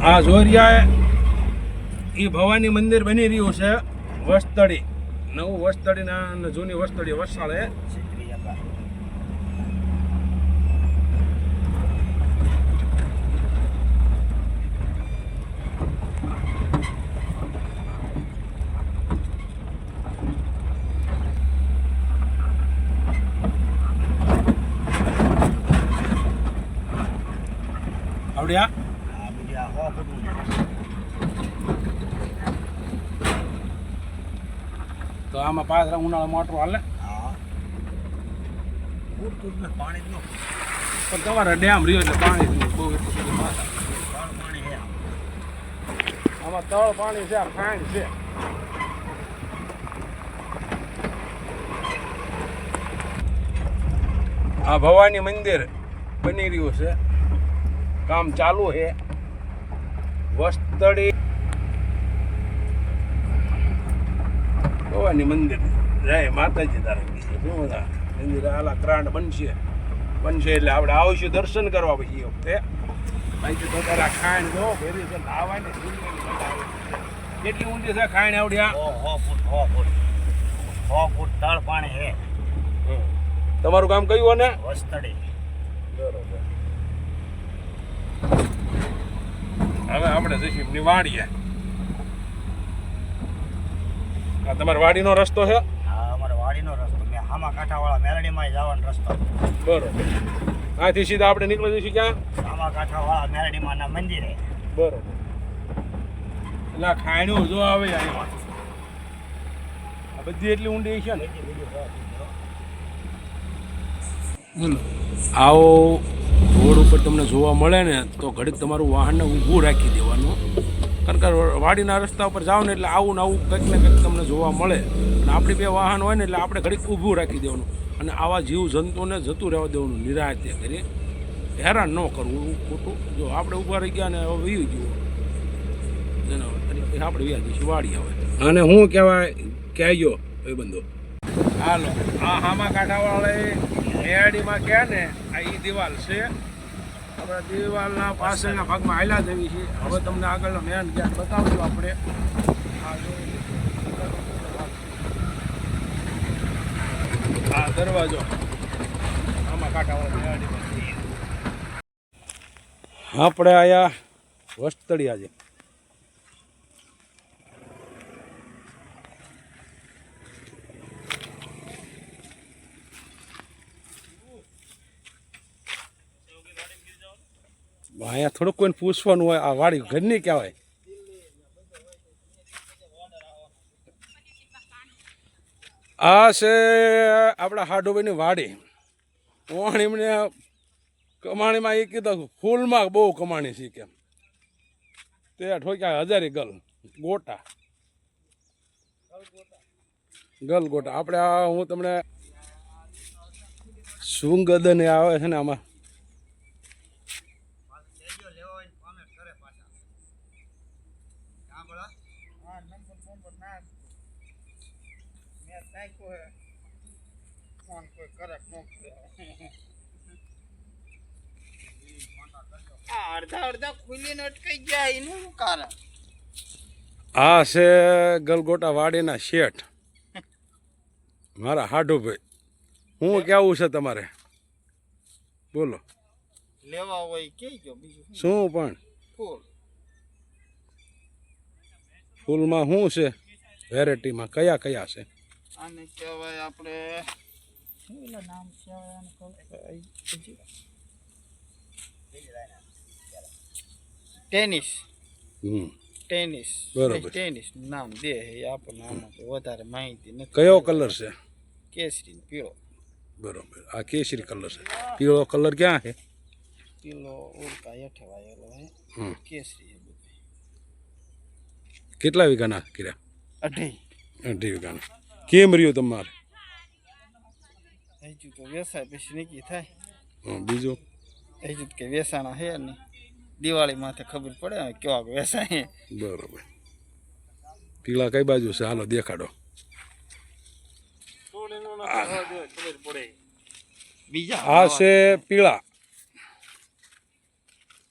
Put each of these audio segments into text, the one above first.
આ જોરિયા એ ભવાની મંદિર બની રહ્યું છે વસ્તળી નવું વસ્તળીના જૂની વસ્તળી વસાળે આવડ્યા આ બધી આ હો ફૂટનું છે. તો આમાં પાછળ ઉનાળો મોટર હાલે. પાણી પણ તમારે ડેમ રહ્યો એટલે પાણી બહુ આમાં. તળ પાણી છે ખાંડ છે. આ ભવાની મંદિર બની રહ્યું છે. કામ ચાલુ છે. વસ્તળી ભવાની મંદિર. જય માતાજી તારા શું બધા મંદિર આલા ક્રાંડ બનશે. બનશે એટલે આપણે આવશું દર્શન કરવા પછી એ વખતે બાકી તો તારા જો કેટલી ઊંચી છે ખાંડ આવડ્યા હો? હો ફૂટ હો ફૂટ. હો ફૂટ તળ પાણી છે. તમારું કામ કયું ને વસ્તડી. બરોબર. હવે આપણે જઈશું એમની વાડીએ. આ તમારી વાડીનો રસ્તો છે? આ અમારે વાડીનો રસ્તો. મેં હામા કાંઠાવાળા મેરડીમાં જવાનો રસ્તો. બરોબર. આથી સીધા આપણે નીકળી જઈશું ક્યાં? હામા કાંઠાવાળા મેરડીમાંના મંદિરે. બરોબર. એટલે ખાયણું જો આવે આ બધી એટલી ઊંડી છે ને? આવો રોડ ઉપર તમને જોવા મળે ને તો ઘડીક તમારું વાહનને ઊભું રાખી દેવાનું. કારણ કે વાડીના રસ્તા ઉપર જાઓ ને એટલે આવું ને આવું કંઈક ને કંઈક તમને જોવા મળે. અને આપણી બે વાહન હોય ને એટલે આપણે ઘડીક ઊભું રાખી દેવાનું. અને આવા જીવ જંતુને જતું રહેવા દેવાનું નિરાયતે કરી. હેરાન ન કરવું ખોટું. જો આપણે ઊભા રહી ગયા ને હવે વી જુઓ આપણે વ્યા જઈશું વાડી આવે અને હું કહેવાય કહેજો એ બંધો હાલો આ હામા કાંઠાવાળા મેયાડીમાં કહે ને આ ઈ દિવાલ છે. આપણે દિવાલના પાછળના ભાગમાં હાલ્યા જવી છે. હવે તમને આગળનો મેન ગેટ બતાવશું આપણે. આ દરવાજો. આમાં મેયાડીમાં આપણે આયા વસ્તળિયા છે. અહીંયા થોડુંક કોઈને પૂછવાનું હોય, આ વાડી ઘરની કહેવાય. આ છે આપણા હાડુભાઈની વાડી. પણ એમને કમાણીમાં એ કીધું ફૂલમાં બહુ કમાણી છે કેમ. તે ઠોક્યા હજારી ગલ, ગોટા. ગલ ગોટા. આપણે હું તમને સુંગદને આવે છે ને આમાં. અડધા અડધા ખુલીને અટકાઈ ગયા એનું શું કારણ આ છે ગલગોટા વાડીના શેઠ. મારા હાડુભાઈ. હું કેવું છે તમારે? બોલો. લેવા હોય કે બીજું શું? શું પણ? ફૂલ ફૂલમાં શું છે? વેરાયટીમાં કયા કયા છે? આને કહેવાય આપણે. ટેનિસ. ટેનિસ. બરોબર. ટેનિસ નામ દે એ આપણને આમાં વધારે માહિતી નથી. કયો કલર છે? કેસરી પીળો. બરોબર. આ કેસરી કલર છે. પીળો કલર ક્યાં છે? પીળો ઉડકા હેઠે વાયેલો હે. કેસરી કેટલા વીઘાના કર્યા? અઢી. અઢી વીઘાના. કેમ રહ્યું તમારે? હજુ તો વ્યવસાય પછી નક્કી થાય. બીજું? હજુ કે વેસાણા હે નહીં. દિવાળી માથે ખબર પડે કેવા વેસાય. બરોબર. પીળા કઈ બાજુ છે? હાલો દેખાડો. બીજા આ છે પીળા.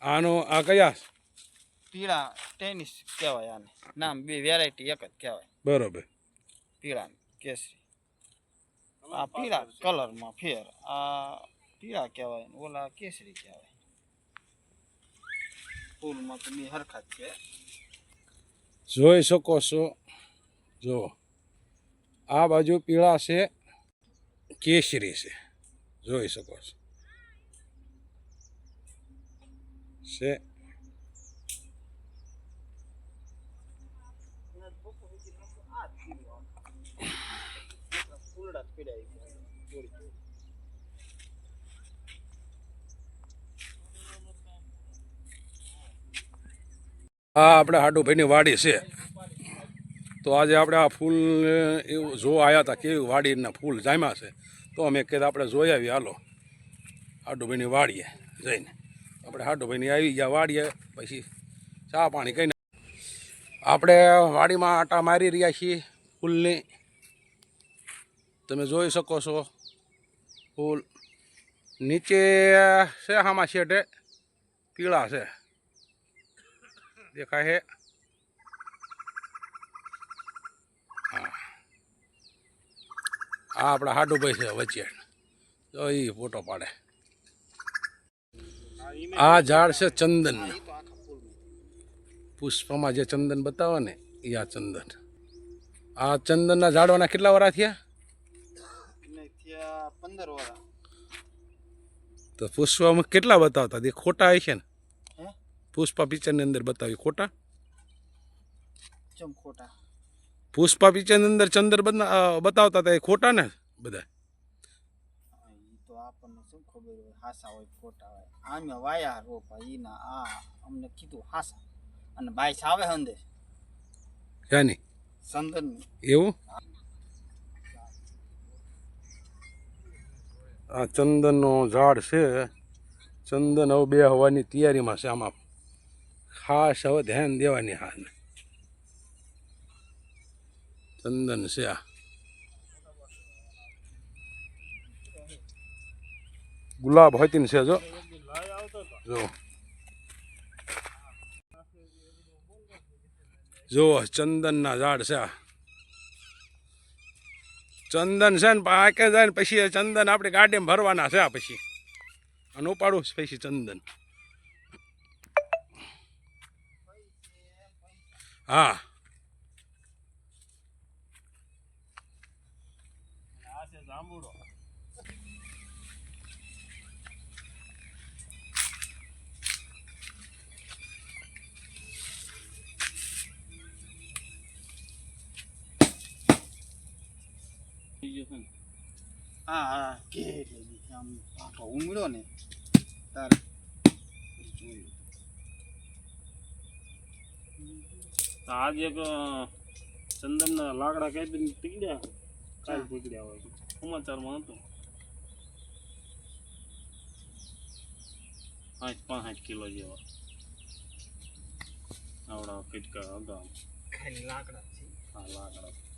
આનો આ કયા પીળા ટેનિસ કહેવાય આને. નામ બે વેરાયટી એક જ કહેવાય. બરોબર. પીળા કેસરી. આ પીળા કલરમાં ફેર. આ પીળા કહેવાય ઓલા કેસરી કહેવાય. ફૂલમાં તો બે હરખા છે. જોઈ શકો છો. જો આ બાજુ પીળા છે કેસરી છે. જોઈ શકો છો. છે. જ પીળા જોડી જોડી આ આપણે હાડુભાઈની વાડી છે. તો આજે આપણે આ ફૂલ એવું જોવા આવ્યા હતા, કેવી વાડીના ફૂલ જામ્યા છે. તો અમે કીધું આપણે જોઈ આવી હાલો. હાડુભાઈની વાડીએ જઈને. આપણે હાડુભાઈની આવી ગયા વાડીએ, પછી ચા પાણી કહીને આપણે વાડીમાં આટા મારી રહ્યા છીએ ફૂલની. તમે જોઈ શકો છો. ફૂલ નીચે છે, આમાં શેઠે પીળા છે. દેખાય છે? હા. આ આપણા હાડુભાઈ છે, વચ્ચે. તો એ ફોટો પાડે. આ ઝાડ છે ચંદન પુષ્પમાં જે ચંદન બતાવે ને એ આ ચંદન. આ ચંદનના ઝાડવાના કેટલા વરા થયા? પંદર વાળા તો પુષ્પામાં કેટલા બતાવતા? તે ખોટા હશે ને. હે? પુષ્પા પિક્ચરની અંદર બતાવી ખોટા? ચમ ખોટા? પુષ્પા પિક્ચરની અંદર ચંદર બતાવતા હતા એ ખોટા ને બધા? તો આપણને શું ખબર હોય હાસા હોય ખોટા હોય. આમે વાયા રોપા ઈના આ અમને કીધું હાસા. અને બાઈસ આવે હંદે. ક્યાંની સંદન એવું? આ ચંદનનો ઝાડ છે. ચંદન હવે બે હવાની તૈયારીમાં છે આમાં. ખાસ હવે ધ્યાન દેવાની હા ચંદન છે આ. ગુલાબ હોતી છે જો. જો. જો, ચંદનના ઝાડ છે આ. ચંદન છે ને પાકે જાય ને પછી ચંદન આપણે ગાડીમાં ભરવાના છે પછી. અને ઉપાડું પછી ચંદન. હા હા કે એટલે ઈ આમ પાકો ઉમડ્યો ને. તારે. જોયું આજ એક ચંદનના લાકડા કાપીને પીડ્યા. કાલ પીડ્યા હોય. સમાચારમાં હતું. પાંચ પાંચ કિલો જેવા. આવડા કટકા અગાઉ. ખાલી લાકડા છે. આ લાકડા.